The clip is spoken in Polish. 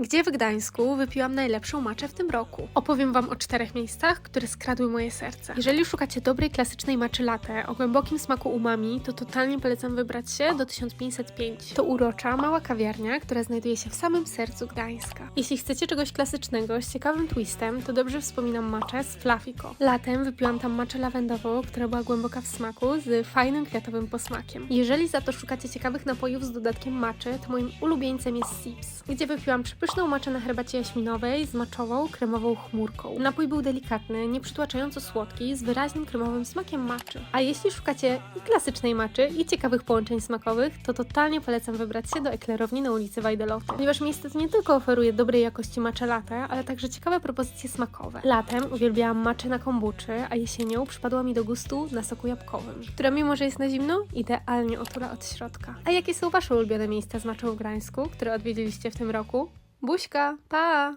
Gdzie w Gdańsku wypiłam najlepszą maczę w tym roku? Opowiem Wam o czterech miejscach, które skradły moje serce. Jeżeli szukacie dobrej klasycznej maczy latte o głębokim smaku umami, to totalnie polecam wybrać się do 1505. To urocza, mała kawiarnia, która znajduje się w samym sercu Gdańska. Jeśli chcecie czegoś klasycznego z ciekawym twistem, to dobrze wspominam maczę z Flafico. Latem wypiłam tam maczę lawendową, która była głęboka w smaku, z fajnym kwiatowym posmakiem. Jeżeli za to szukacie ciekawych napojów z dodatkiem maczy, to moim ulubieńcem jest Sips, gdzie wypiłam przepyszną maczę na herbacie jaśminowej z maczową, kremową chmurką. Napój był delikatny, nieprzytłaczająco słodki, z wyraźnym kremowym smakiem maczy. A jeśli szukacie i klasycznej maczy, i ciekawych połączeń smakowych, to totalnie polecam wybrać się do eklerowni na ulicy Wajdeloty, ponieważ miejsce to nie tylko oferuje dobrej jakości matcha latte, ale także ciekawe propozycje smakowe. Latem uwielbiałam maczę na kombuczy, a jesienią przypadła mi do gustu na soku jabłkowym, która mimo, że jest na zimno, idealnie otula od środka. A jakie są Wasze ulubione miejsca z maczą w Gdańsku, które odwiedziliście w tym roku? Buźka, pa!